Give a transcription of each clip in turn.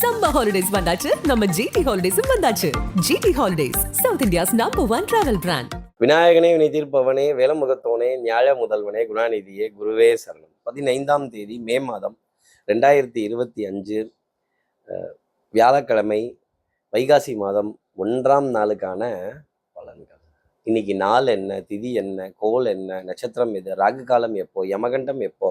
Summer holidays வந்தாச்சு. நம்ம GT ஹாலிடேஸும் வந்தாச்சு. GT holidays south India's number one travel brand விநாயகனே வினை தீர்ப்பவனே வேலமுகத்தோனே நியாய முதல்வனே குணாநிதியே குருவே சரணம். பதினைந்தாம் தேதி மே மாதம் ரெண்டாயிரத்தி இருபத்தி அஞ்சு வியாழக்கிழமை வைகாசி மாதம் ஒன்றாம் நாளுக்கான பலன்கள். இன்னைக்கு நாள் என்ன திதி என்ன கோல் என்ன நட்சத்திரம் எது ராகு காலம் எப்போ யமகண்டம் எப்போ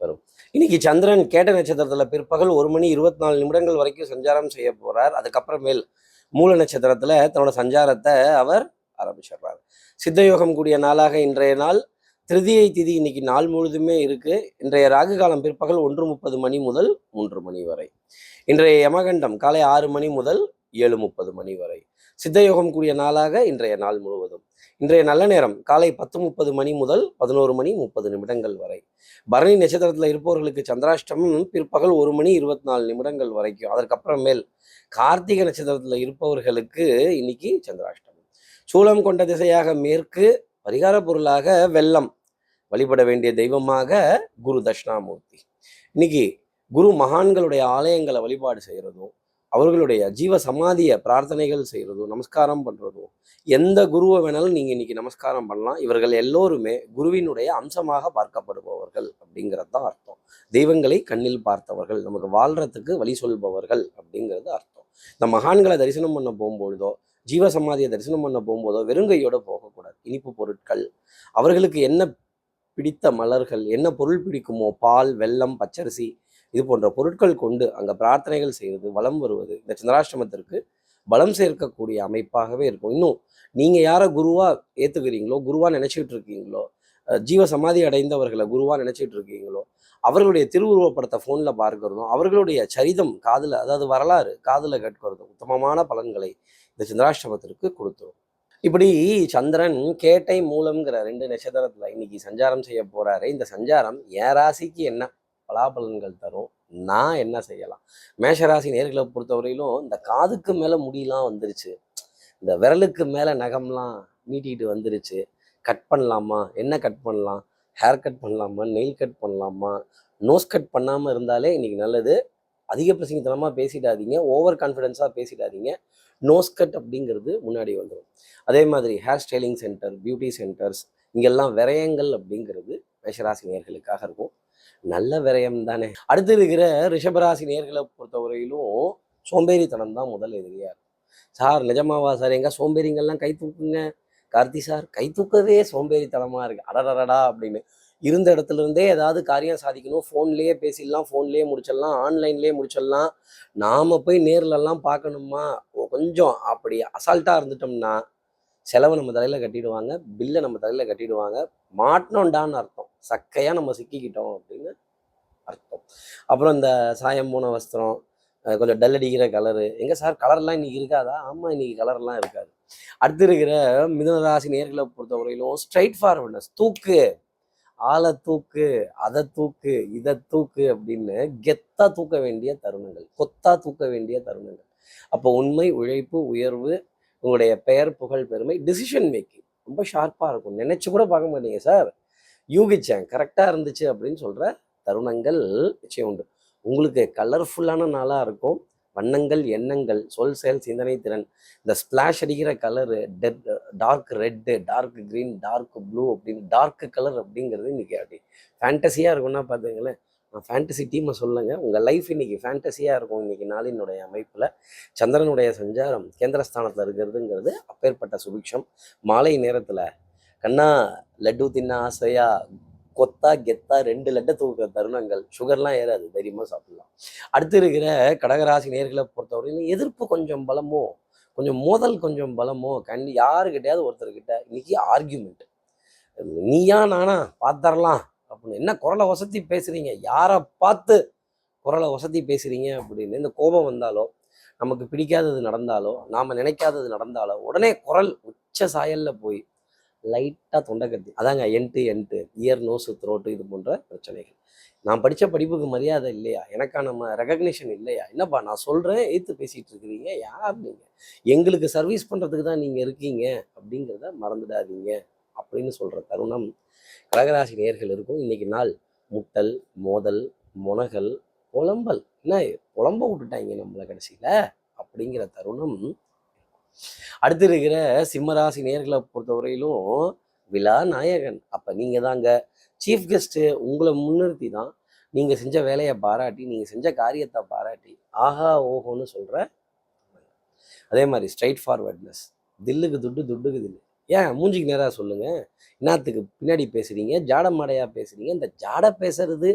வரும். இன்னைக்கு சந்திரன் கேட்ட நட்சத்திரத்துல பிற்பகல் ஒரு மணி இருபத்தி நாலு நிமிடங்கள் வரைக்கும் சஞ்சாரம் செய்ய போறார். அதுக்கப்புறமேல் மூல நட்சத்திரத்துல தன்னோட சஞ்சாரத்தை அவர் ஆரம்பிச்சிடுறார். சித்தயோகம் கூடிய நாளாக இன்றைய நாள். திருதியை திதி இன்னைக்கு நாள் முழுதுமே இருக்கு. இன்றைய ராகு காலம் பிற்பகல் ஒன்று முப்பது மணி முதல் மூன்று மணி வரை. இன்றைய யமகண்டம் காலை ஆறு மணி முதல் ஏழு முப்பது மணி வரை. சித்தயோகம் கூடிய நாளாக இன்றைய நாள் முழுவதும். இன்றைய நல்ல நேரம் காலை பத்து முப்பது மணி முதல் பதினோரு மணி முப்பது நிமிடங்கள் வரை. பரணி நட்சத்திரத்தில் இருப்பவர்களுக்கு சந்திராஷ்டமம் பிற்பகல் ஒரு மணி இருபத்தி நாலு நிமிடங்கள் வரைக்கும். அதற்கப்புறமேல் கார்த்திகை நட்சத்திரத்தில் இருப்பவர்களுக்கு இன்னைக்கு சந்திராஷ்டமம். சூலம் கொண்ட திசையாக மேற்கு பரிகார பொருளாக வெள்ளம் வழிபட வேண்டிய தெய்வமாக குரு தட்சிணாமூர்த்தி. இன்னைக்கு குரு மகான்களுடைய ஆலயங்களை வழிபாடு செய்கிறதும் அவர்களுடைய ஜீவ சமாதிய பிரார்த்தனைகள் செய்கிறதும் நமஸ்காரம் பண்ணுறதும் எந்த குருவை வேணாலும் நீங்கள் இன்னைக்கு நமஸ்காரம் பண்ணலாம். இவர்கள் எல்லோருமே குருவினுடைய அம்சமாக பார்க்கப்படுபவர்கள் அப்படிங்கிறது தான் அர்த்தம். தெய்வங்களை கண்ணில் பார்த்தவர்கள் நமக்கு வாழ்றதுக்கு வழி சொல்பவர்கள் அப்படிங்கிறது அர்த்தம். இந்த மகான்களை தரிசனம் பண்ண போகும்பொழுதோ ஜீவ சமாதியை தரிசனம் பண்ண போகும்போதோ வெறுங்கையோடு போகக்கூடாது. இனிப்பு பொருட்கள் அவர்களுக்கு என்ன பிடித்த மலர்கள் என்ன பொருள் பிடிக்குமோ பால் வெல்லம் பச்சரிசி இது போன்ற பொருட்கள் கொண்டு அங்கே பிரார்த்தனைகள் செய்வது வளம் வருவது இந்த சந்திராஷ்டமத்திற்கு பலம் சேர்க்கக்கூடிய அமைப்பாகவே இருக்கும். இன்னும் நீங்கள் யாரை குருவாக ஏற்றுக்கிறீங்களோ குருவாக நினச்சிக்கிட்டு இருக்கீங்களோ ஜீவ சமாதி அடைந்தவர்களை குருவாக நினச்சிக்கிட்டு இருக்கீங்களோ அவர்களுடைய திருவுருவப்படத்தை ஃபோனில் பார்க்கறதும் அவர்களுடைய சரிதம் காதில் அதாவது வரலாறு காதில் கேட்கறதும் உத்தமமான பலன்களை இந்த சந்திராஷ்டமத்திற்கு கொடுத்துரும். இப்படி சந்திரன் கேட்டை மூலம்ங்கிற ரெண்டு நட்சத்திரத்தில் இன்னைக்கு சஞ்சாரம் செய்ய போறாரு. இந்த சஞ்சாரம் என் ராசிக்கு என்ன பலாபலன்கள் தரும்? நான் என்ன செய்யலாம்? மேஷராசி நேர்களை பொறுத்தவரையிலும் இந்த காதுக்கு மேலே முடியெல்லாம் வந்துருச்சு. இந்த விரலுக்கு மேலே நகம்லாம் நீட்டிக்கிட்டு வந்துருச்சு. கட் பண்ணலாமா? என்ன கட் பண்ணலாம்? ஹேர் கட் பண்ணலாமா? நெயில் கட் பண்ணலாமா? நோஸ் கட் பண்ணாமல் இருந்தாலே இன்றைக்கி நல்லது. அதிக பிரசங்கத்தனமாக பேசிடாதீங்க. ஓவர் கான்ஃபிடென்ஸாக பேசிடாதீங்க. நோஸ் கட் அப்படிங்கிறது முன்னாடி வந்துடும் அதே மாதிரி hair styling centre beauty centres இங்கெல்லாம் விரயங்கள் அப்படிங்கிறது மேஷராசி நேர்களுக்காக இருக்கும். நல்ல விரயம் தானே. அடுத்து இருக்கிற ரிஷபராசி நேர்களை பொறுத்தவரையிலும் சோம்பேறித்தனம் தான் முதல் எதிரியா இருக்கும் சார் நிஜமாவா சார்? எங்க சோம்பேறிங்கள்லாம் கை தூக்குங்க. கார்த்தி சார் கை தூக்கவே சோம்பேறித்தனமாக இருக்கு. அடடடடா அப்படின்னு. இருந்த இடத்துல இருந்தே ஏதாவது காரியம் சாதிக்கணும். ஃபோன்லேயே பேசிடலாம் ஃபோன்லேயே முடிச்சிடலாம் ஆன்லைன்லேயே முடிச்சிடலாம். நாம போய் நேர்லலாம் பார்க்கணுமா? கொஞ்சம் அப்படி அசால்ட்டாக இருந்துட்டோம்னா செலவை நம்ம தலையில் கட்டிடுவாங்க பில்லை நம்ம தலையில் கட்டிடுவாங்க. மாட்டினோண்டான்னு அர்த்தம். சக்கையாக நம்ம சிக்கிக்கிட்டோம் அப்படின்னு அர்த்தம். அப்புறம் இந்த சாயம் போன வஸ்திரம் கொஞ்சம் டல் அடிக்கிற கலரு எங்கே சார் கலர்லாம் இன்னைக்கு இருக்காதா? ஆமாம் இன்னைக்கு கலர்லாம் இருக்காது. அடுத்து இருக்கிற மிதனராசி நேர்களை பொறுத்தவரையிலும் ஸ்ட்ரைட் ஃபார்வர்ட்னஸ் தூக்கு. ஆளை தூக்கு அதை தூக்கு இதை தூக்கு அப்படின்னு கெத்தா தூக்க வேண்டிய தருணங்கள். கொத்தா தூக்க வேண்டிய தருணங்கள். அப்போ உண்மை உழைப்பு உயர்வு உங்களுடைய பெயர் புகழ் பெருமை டிசிஷன் மேக்கிங் ரொம்ப ஷார்ப்பாக இருக்கும். நினைச்சு கூட பார்க்க மாட்டீங்க சார் யூகிச்சேன். கரெக்டாக இருந்துச்சு அப்படின்னு சொல்கிற தருணங்கள் நிச்சயம் உண்டு. உங்களுக்கு கலர்ஃபுல்லான நாளாக இருக்கும். வண்ணங்கள் எண்ணங்கள் சொல் செயல் சிந்தனை திறன். இந்த ஸ்பிளாஷ் அடிக்கிற colour dead dark red dark green dark blue அப்படின்னு டார்க் கலர் அப்படிங்கிறது இன்னைக்கு அப்படி ஃபேண்டசியாக இருக்கும்னா பார்த்துங்களேன் ஃபேண்டசி டீமை சொல்லுங்கள் உங்கள் லைஃப் இன்னைக்கு ஃபேண்டசியாக இருக்கும். இன்னைக்கு நாளினுடைய அமைப்பில் சந்திரனுடைய சஞ்சாரம் கேந்திரஸ்தானத்தில் இருக்கிறதுங்கிறது அப்பேற்பட்ட சுபிக்ஷம். மாலை நேரத்தில் கண்ணா லட்டு தின்ன ஆசையா கொத்தா கெத்தா ரெண்டு லட்டை தூக்குற தருணங்கள். சுகர்லாம் ஏறாது தைரியமாக சாப்பிடலாம். அடுத்து இருக்கிற கடகராசி நேர்களை பொறுத்தவரையிலும் எதிர்ப்பு கொஞ்சம் பலமோ கொஞ்சம் மோதல் கொஞ்சம் பலமோ கண்டி யாருக்கிட்டையாவது ஒருத்தர்கிட்ட இன்னைக்கு ஆர்கியூமெண்ட் நீயா நானா பார்த்தரலாம் அப்படின்னு. என்ன குரலை வசதி பேசுறீங்க? யாரை பார்த்து குரலை வசதி பேசுறீங்க அப்படின்னு. இந்த கோபம் வந்தாலோ நமக்கு பிடிக்காதது நடந்தாலோ நாம் நினைக்காதது நடந்தாலோ உடனே குரல் உச்ச சாயலில் போய் லைட்டாக தொண்டை கட்டி அதாங்க ENT ENT ear nose throat இது போன்ற பிரச்சனைகள். நான் படித்த படிப்புக்கு மரியாதை இல்லையா? எனக்கான நம்ம ரெகக்னிஷன் இல்லையா? என்னப்பா நான் சொல்கிறேன் எய்த்து பேசிகிட்டு இருக்கிறீங்க? யார் நீங்கள் எங்களுக்கு சர்வீஸ் பண்ணுறதுக்கு தான் நீங்கள் இருக்கீங்க அப்படிங்கிறத மறந்துடாதீங்க. அப்படின்னு சொல்கிற தருணம் கடகராசி நேர்கள் இருக்கும். இன்னைக்கு நாள் முட்டல் மோதல் முனகல் புலம்பல். என்ன புலம்ப விட்டுட்டாங்க நம்மளை கடைசியில்? அப்படிங்கிற தருணம் அடுத்து இருக்கிற சிம்மராசி நேர்களை பொறுத்தவரையிலும் விழா நாயகன். அப்போ நீங்கள் தாங்க. சீஃப் கெஸ்ட்டு உங்களை முன்னிறுத்தி தான் நீங்கள் செஞ்ச வேலையை பாராட்டி நீங்கள் செஞ்ச காரியத்தை பாராட்டி ஆஹா ஓஹோன்னு சொல்கிற அதே மாதிரி ஸ்ட்ரைட் ஃபார்வர்ட்னஸ் தில்லுக்கு துட்டு துட்டுக்கு தில்லு. ஏன் மூஞ்சிக்கு நேராக சொல்லுங்கள் என்னத்துக்கு பின்னாடி பேசுகிறீங்க ஜாட மாடையாக பேசுகிறீங்க இந்த ஜாட பேசுறது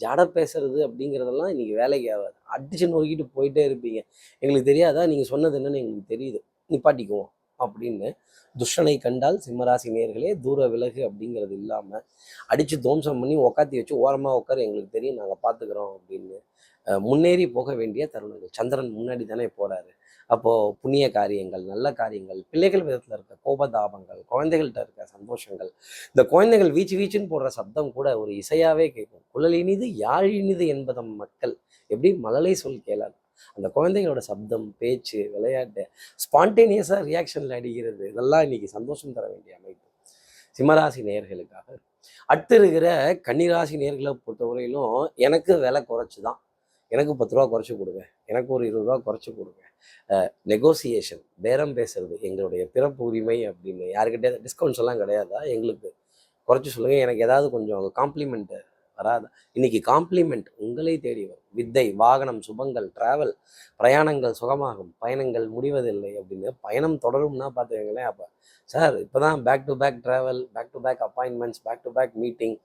ஜாட பேசுறது அப்படிங்கிறதெல்லாம் இன்னைக்கு வேலைக்கு ஆகாது. அடிச்சு நோக்கிட்டு போயிட்டே இருப்பீங்க. எங்களுக்கு தெரியாதா? நீங்கள் சொன்னது என்னன்னு எங்களுக்கு தெரியுது. நிப்பாட்டிக்குவோம் அப்படின்னு துஷ்டனை கண்டால் சிம்மராசி நேர்களே தூர விலகு அப்படிங்கிறது இல்லாமல் அடித்து துவம்சம் பண்ணி உக்காத்தி வச்சு ஓரமாக உட்கார எங்களுக்கு தெரியும் நாங்கள் பார்த்துக்குறோம் அப்படின்னு. முன்னேறி போக வேண்டிய தருணங்கள். சந்திரன் முன்னாடி தானே போகிறாரு அப்போது புண்ணிய காரியங்கள் நல்ல காரியங்கள் பிள்ளைகள் விதத்தில் இருக்க கோபதாபங்கள் குழந்தைகள்கிட்ட இருக்க சந்தோஷங்கள் இந்த குழந்தைகள் வீச்சு வீச்சுன்னு போடுற சப்தம் கூட ஒரு இசையாகவே கேட்கும். குழல் இனிது யாழ் இனிது என்பதம் மக்கள். எப்படி மழலை சொல் கேளாது அந்த குழந்தைகளோட சப்தம் பேச்சு விளையாட்டு ஸ்பான்டேனியஸாக ரியாக்ஷனில் அடிக்கிறது இதெல்லாம் இன்னைக்கு சந்தோஷம் தர வேண்டிய அமைப்பு. சிம்மராசி நேர்களுக்காக அடுத்து இருக்கிற கன்னிராசி நேர்களை பொறுத்தவரையிலும் எனக்கு விலை குறைச்சி தான் எனக்கு பத்து ரூபா குறைச்சி கொடுங்க. எனக்கு ஒரு இருபது ரூபா குறைச்சி கொடுங்க. நெகோசியேஷன் பேரம் பேசுறது எங்களுடைய பிறப்பு உரிமை அப்படின்னு யாருக்கிட்டே டிஸ்கவுண்ட்ஸ் எல்லாம் கிடையாதா? எங்களுக்கு குறைச்சி சொல்லுங்கள் எனக்கு ஏதாவது கொஞ்சம் காம்ப்ளிமெண்ட்டு வராதா? இன்னைக்கு காம்ப்ளிமெண்ட் உங்களை தேடி வரும். வித்தை வாகனம் சுபங்கள் டிராவல் பிரயாணங்கள் சுகமாகும். பயணங்கள் முடிவதில்லை அப்படின்னு பயணம் தொடரும்னா பார்த்துக்கங்களேன் அப்போ. சார் இப்போ தான் back to back travel back to back appointments back to back meeting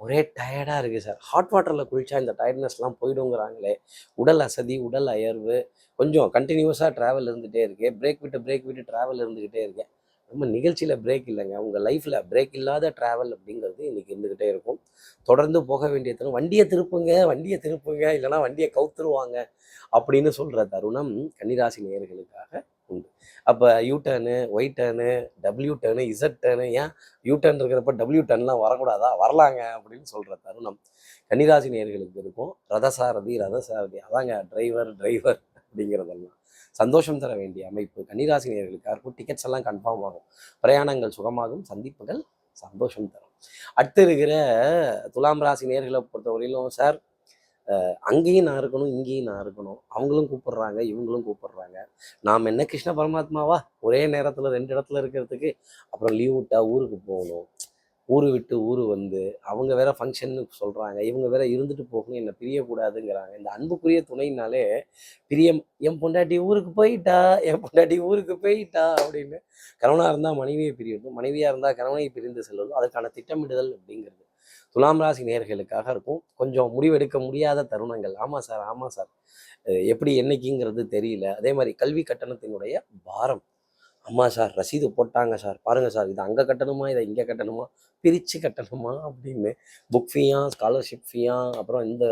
ஒரே டயர்டாக இருக்குது சார் ஹாட் வாட்டரில் குளிச்சா இந்த டயர்ட்னஸ்லாம் போயிடுங்கிறாங்களே. உடல் அசதி உடல் அயர்வு கொஞ்சம் கண்டினியூஸாக ட்ராவல் இருந்துகிட்டே இருக்கு. பிரேக் விட்டு பிரேக் விட்டு ட்ராவல் இருந்துக்கிட்டே இருக்கேன் நம்ம நிகழ்ச்சியில் பிரேக் இல்லைங்க. உங்கள் லைஃப்பில் பிரேக் இல்லாத ட்ராவல் அப்படிங்கிறது இன்றைக்கி இருந்துக்கிட்டே இருக்கும். தொடர்ந்து போக வேண்டிய தருணம் வண்டியை திருப்புங்க வண்டியை திருப்புங்க இல்லைன்னா வண்டியை கவுத்துருவாங்க அப்படின்னு சொல்கிற தருணம் கன்னிராசி நேயர்களுக்காக அப்போ யூ டேர்னு ஒய் டேர்னு டபிள்யூ டேனு இசட் டர்னு ஏன் யூ டேர்ன் இருக்கிறப்ப டபிள்யூ டர்ன்லாம் வரக்கூடாதா? வரலாங்க அப்படின்னு சொல்கிற தருணம். கன்னிராசி நேர்களுக்கு இருக்கும். ரதசாரதி ரதசாரதி அதாங்க டிரைவர் டிரைவர் அப்படிங்கிறதெல்லாம். சந்தோஷம் தர வேண்டிய அமைப்பு. கன்னிராசி நேர்களுக்காக இருக்கும் டிக்கெட்ஸ் எல்லாம் கன்ஃபார்ம் ஆகும். பிரயாணங்கள் சுகமாகும். சந்திப்புகள் சந்தோஷம் தரும். அடுத்து இருக்கிற துலாம் ராசி நேர்களை பொறுத்தவரையிலும் சார் அங்கேயும் நான் இருக்கணும் இங்கேயும் நான் இருக்கணும். அவங்களும் கூப்பிடுறாங்க இவங்களும் கூப்பிடுறாங்க. நாம் என்ன கிருஷ்ண பரமாத்மாவா? ஒரே நேரத்தில் ரெண்டு இடத்துல இருக்கிறதுக்கு அப்புறம் லீவ் விட்டா ஊருக்கு போகணும். ஊரு விட்டு ஊர் வந்து அவங்க வேற ஃபங்க்ஷன் சொல்கிறாங்க இவங்க வேற இருந்துட்டு போகணும் என்னை பிரியக்கூடாதுங்கிறாங்க. இந்த அன்புக்குரிய துணைனாலே பிரியம் என் பொண்டாட்டி ஊருக்கு போயிட்டா? என் பொண்டாட்டி ஊருக்கு போயிட்டா? அப்படின்னு. கணவனாக இருந்தால் மனைவியை பிரியணும் மனைவியாக இருந்தால் கணவனை பிரிந்து செல்வதும் அதற்கான திட்டமிடுதல் அப்படிங்கிறது. துலாம் ராசி நேர்களுக்காக இருக்கும். கொஞ்சம் முடிவெடுக்க முடியாத தருணங்கள். ஆமாம் சார் ஆமாம் சார். எப்படி என்னைக்குங்கிறது தெரியல. அதே மாதிரி கல்வி கட்டணத்தினுடைய பாரம். ஆமாம் சார் ரசீது போட்டாங்க சார். பாருங்க சார் இது அங்கே கட்டணுமா இதை இங்கே கட்டணுமா பிரித்து கட்டணுமா அப்படின்னு புக் ஃபீயா ஸ்காலர்ஷிப் ஃபீயா அப்புறம் இந்த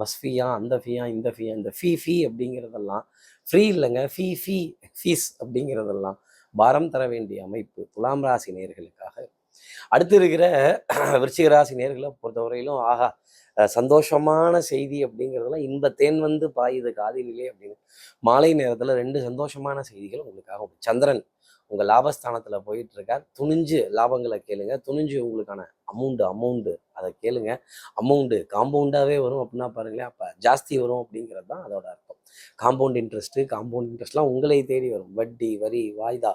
பஸ் ஃபீயா அந்த ஃபீயா இந்த ஃபீயா இந்த ஃபீ ஃபீ அப்படிங்கிறதெல்லாம் ஃப்ரீ இல்லைங்க. ஃபீ ஃபீ ஃபீஸ் அப்படிங்கிறதெல்லாம் பாரம் தர வேண்டிய அமைப்பு துலாம் ராசி நேர்களுக்காக அடுத்து இருக்கிற விருச்சிக ராசி நேர்களை பொறுத்தவரையிலும் ஆஹா சந்தோஷமான செய்தி அப்படிங்கிறதெல்லாம் இந்த தேன் வந்து பாயுது காதிலே அப்படின்னு. மாலை நேரத்தில் ரெண்டு சந்தோஷமான செய்திகள் உங்களுக்காக சந்திரன் உங்கள் லாபஸ்தானத்தில் போயிட்டு இருக்கார் துணிஞ்சு லாபங்களை கேளுங்க. துணிஞ்சு உங்களுக்கான அமௌண்ட்டு அமௌண்ட்டு அதை கேளுங்க. அமௌண்ட்டு காம்பவுண்டாகவே வரும் அப்படின்னா பாருங்களேன். அப்போ ஜாஸ்தி வரும் அப்படிங்கிறது தான் அதோட அர்த்தம். காம்பவுண்ட் இன்ட்ரெஸ்ட்டு காம்பவுண்ட் இன்ட்ரெஸ்ட்லாம் உங்களை தேடி வரும். வட்டி வரி வாய்தா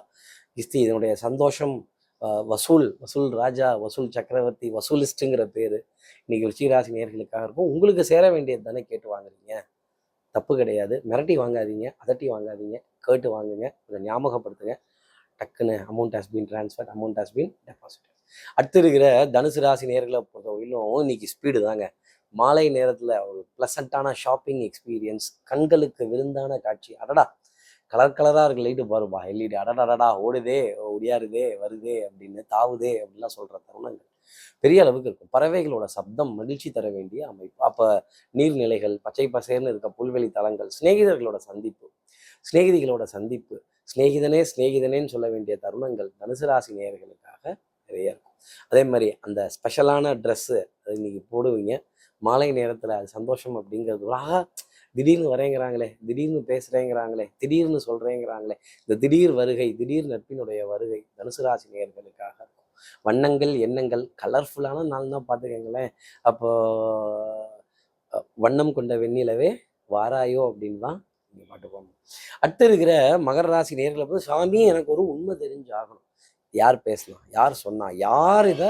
கிஸ்தி இதனுடைய சந்தோஷம் வசூல் வசூல் ராஜா வசூல் சக்கரவர்த்தி வசூலிஸ்ட்டுங்கிற பேர் இன்னைக்கு ருச்சிகராசி நேர்களுக்காக இருக்கும். உங்களுக்கு சேர வேண்டியது தானே கேட்டு வாங்குறீங்க. தப்பு கிடையாது. மிரட்டி வாங்காதீங்க அதட்டி வாங்காதீங்க கேட்டு வாங்குங்க இதை ஞாபகப்படுத்துங்க. டக்குன்னு amount has been transfer amount has been deposit அடுத்து இருக்கிற தனுசு ராசி நேர்களை பொறுத்தவரையிலும் இன்னைக்கு ஸ்பீடு தாங்க. மாலை நேரத்தில் ஒரு ப்ளசண்ட்டான ஷாப்பிங் எக்ஸ்பீரியன்ஸ் கண்களுக்கு விருந்தான காட்சி. அடடா! கலர் கலராக இருக்கு லைட்டு பாருப்பா. எல்இடி அடடடடா ஓடுதே ஒடியாருதே வருதே அப்படின்னு தாவுதே அப்படின்லாம் சொல்கிற தருணங்கள் பெரிய அளவுக்கு இருக்கும். பறவைகளோட சப்தம் மகிழ்ச்சி தர வேண்டிய அமைப்பு. அப்போ நீர்நிலைகள் பச்சை பசேர்னு இருக்க புல்வெளி தலங்கள் சிநேகிதர்களோட சந்திப்பு சிநேகிதிகளோட சந்திப்பு சிநேகிதனே சிநேகிதனேன்னு சொல்ல வேண்டிய தருணங்கள் தனுசு ராசி நேயர்களுக்காக நிறைய இருக்கும். அதே மாதிரி அந்த ஸ்பெஷலான ட்ரெஸ்ஸு அது இன்னைக்கு போடுவீங்க. மாலை நேரத்தில் அது சந்தோஷம் அப்படிங்கிறது ஒரு, திடீர்னு வரேங்கிறாங்களே திடீர்னு பேசுகிறேங்கிறாங்களே திடீர்னு சொல்கிறேங்கிறாங்களே இந்த திடீர் வருகை திடீர் நட்பினுடைய வருகை தனுசு ராசி நேர்களுக்காக இருக்கும். வண்ணங்கள் எண்ணங்கள் கலர்ஃபுல்லான நாள் தான் பார்த்துக்கங்களேன். அப்போ வண்ணம் கொண்ட வெண்ணிலவே வாராயோ அப்படின்னு தான் நீங்கள் பாட்டு போகணும் அடுத்து இருக்கிற மகர ராசி நேர்களை போது சாமி எனக்கு ஒரு உண்மை தெரிஞ்சாகணும். யார் பேசலாம் யார் சொன்னா யார் இதை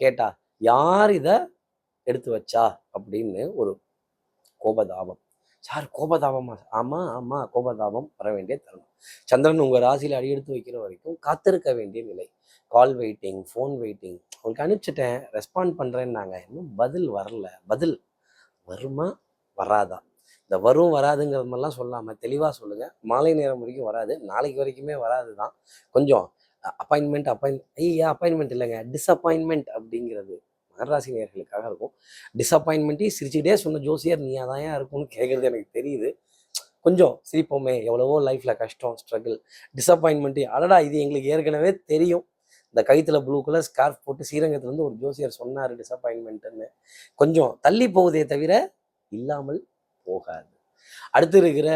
கேட்டா யார் இதை எடுத்து வச்சா அப்படின்னு ஒரு கோபதாபம். சார் கோபதாபமா? ஆமாம் ஆமாம் கோபதாபம் வர வேண்டிய தருணம். சந்திரன் உங்கள் ராசியில் அடி எடுத்து வைக்கிற வரைக்கும் காத்திருக்க வேண்டிய நிலை. கால் வெயிட்டிங் ஃபோன் வெயிட்டிங் உங்களுக்கு அனுப்பிச்சிட்டேன் ரெஸ்பாண்ட் பண்ணுறேன்னாங்க இன்னும் பதில் வரல. பதில் வருமா? வராதா? இந்த வரும் வராதுங்கிறது மாதிரிலாம் சொல்லாமல் தெளிவாக சொல்லுங்கள் மாலை நேரம் வரைக்கும் வராது. நாளைக்கு வரைக்குமே வராது தான் கொஞ்சம் அப்பாயின்மெண்ட் அப்பாயின் ஐயா அப்பாயின்மெண்ட் இல்லைங்க. டிஸப்பாயின்மெண்ட் அப்படிங்கிறது மகராசி நேர்களுக்காக இருக்கும் டிசப்பாயின்மெண்ட்டே சிரிச்சுக்கிட்டே சொன்ன ஜோசியர் நீயா தான் இருக்கும்னு கேட்குறது எனக்கு தெரியுது. கொஞ்சம் சிரிப்போமே எவ்வளவோ லைஃப்பில் கஷ்டம் ஸ்ட்ரகிள் டிஸப்பாயின்மெண்ட்டு அடடா இது எங்களுக்கு ஏற்கனவே தெரியும். இந்த கயித்துல ப்ளூ கலர் ஸ்கார்ஃப் போட்டு ஸ்ரீரங்கத்துலேருந்து ஒரு ஜோசியர் சொன்னார் டிசப்பாயின்மெண்ட்டுன்னு கொஞ்சம் தள்ளி போகுதே தவிர இல்லாமல் போகாது. அடுத்து இருக்கிற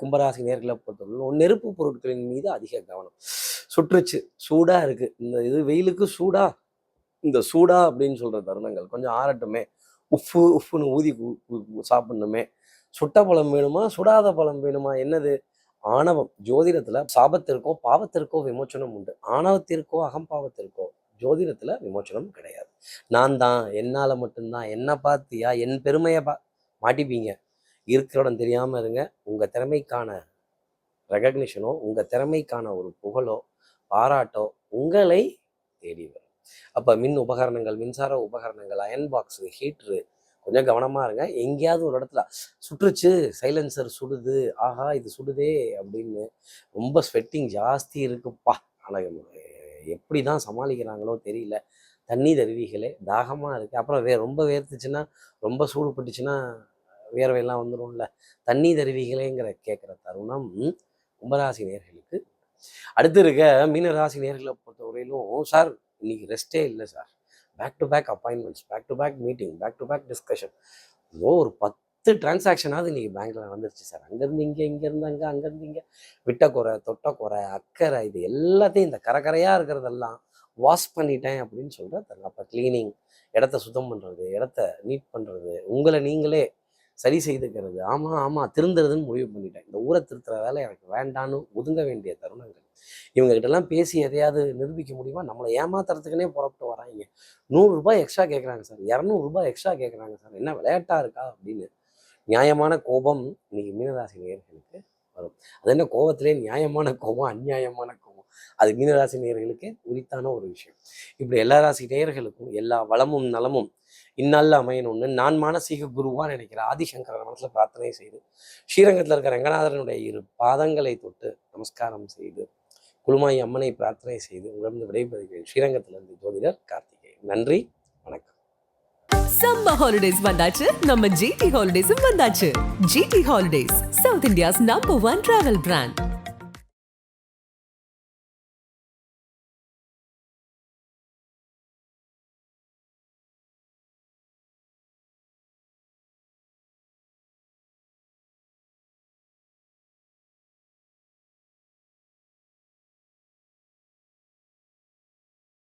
கும்பராசி நேர்களை பொறுத்தவரை நெருப்பு பொருட்களின் மீது அதிக கவனம். சுற்றுச்சு சூடாக இருக்குது இந்த இது வெயிலுக்கு சூடாக இந்த சூடா அப்படின்னு சொல்கிற தருணங்கள் கொஞ்சம் ஆறட்டுமே. உப்பு உப்புன்னு ஊதி சாப்பிடணுமே. சுட்ட பழம் வேணுமா? சுடாத பழம் வேணுமா? என்னது? ஆணவம். ஜோதிடத்துல சாபத்திற்கோ பாவத்திற்கோ விமோச்சனம் உண்டு. ஆணவத்திற்கோ அகம்பாவத்திற்கோ ஜோதிடத்துல விமோச்சனம் கிடையாது. நான் தான் என்னால் மட்டும்தான் என்ன பார்த்தியா? என் பெருமையை பா மாட்டிப்பீங்க. இருக்கிற இடம் இருங்க. உங்கள் திறமைக்கான ரெகக்னிஷனோ உங்கள் திறமைக்கான ஒரு புகழோ பாராட்டோ உங்களை தேடி வரும். அப்ப மின் உபகரணங்கள் மின்சார உபகரணங்கள் அயன் பாக்ஸு ஹீட்ரு கொஞ்சம் கவனமா இருங்க. எங்கேயாவது ஒரு இடத்துல சுற்றுச்சு சைலன்சர் சுடுது ஆஹா இது சுடுதே அப்படின்னு ரொம்ப ஸ்வெட்டிங் ஜாஸ்தி இருக்குப்பா. ஆனால் எப்படி தான் சமாளிக்கிறாங்களோ தெரியல. தண்ணி தருவிகளே தாகமாக இருக்குது அப்புறம் வே ரொம்ப வேர்த்துச்சுன்னா ரொம்ப சூடு பட்டுச்சுன்னா வேர்வையெல்லாம் வந்துடும்ல தண்ணி தருவிகளேங்கிற கேட்குற தருணம் கும்பராசி நேர்களுக்கு. அடுத்து இருக்க மீனராசி நேர்களை பொறுத்தவரையிலும் சார் இன்னைக்கு ரெஸ்டே இல்லை sir back to back appointments back to back meeting back to back discussion ஏதோ ஒரு பத்து டிரான்சாக்ஷனாவது இன்னைக்கு பேங்க்ல நடந்துருச்சு சார் அங்கேருந்து இங்கே இங்கேருந்து அங்கே அங்கேருந்து இங்கே. விட்ட குறை தொட்ட குறை அக்கறை இது எல்லாத்தையும் இந்த கரகரையாக இருக்கிறதெல்லாம் வாஷ் பண்ணிட்டேன் அப்படின்னு சொல்கிற அப்போ க்ளீனிங் இடத்த சுத்தம் பண்ணுறது இடத்த நீட் பண்ணுறது உங்களை நீங்களே சரி செய்துக்கிறது. ஆமாம் ஆமாம் திருந்துறதுன்னு முடிவு பண்ணிட்டேன். இந்த ஊரை திருத்துற வேலை எனக்கு வேண்டான்னு ஒதுங்க வேண்டிய தருணங்கள். இவங்ககிட்டலாம் பேசி எதையாவது நிரூபிக்க முடியுமா? நம்மளை ஏமாத்துறதுக்குனே புறப்பட்டு வராங்க. நூறுரூபா எக்ஸ்ட்ரா கேட்குறாங்க சார். இரநூறுபா எக்ஸ்ட்ரா கேட்குறாங்க சார். என்ன விளையாட்டா இருக்கா? அப்படின்னு நியாயமான கோபம் இன்னைக்கு மீனராசி நேர்களுக்கு வரும். அது என்ன கோபத்திலே நியாயமான கோபம் அநியாயமான கோபம்? அது மீனராசி நேயர்களுக்கு உரித்தான ஒரு விஷயம். இப்படி எல்லா ராசி நேயர்களுக்கும் எல்லா வளமும் நலமும் இந்நாளில் அமையணும்னு நான் மானசீக குருவா நினைக்கிற ஆதிசங்கரன் மனசுல பிரார்த்தனை செய்து ஸ்ரீரங்கத்தில் இருக்கிற ரங்கநாதரனுடைய இரு பாதங்களை தொட்டு நமஸ்காரம் செய்து குழுமாயி அம்மனை பிரார்த்தனை செய்து உங்களிடம் விடைபெறுகிறேன். ஸ்ரீரங்கத்திலிருந்து ஜோதிடர் கார்த்திகேயன். நன்றி வணக்கம். சம்ம ஹாலிடேஸ் வந்தாச்சு. நம்ம ஜிடி ஹாலிடேஸும் வந்தாச்சு. GT holidays south India's number one travel brand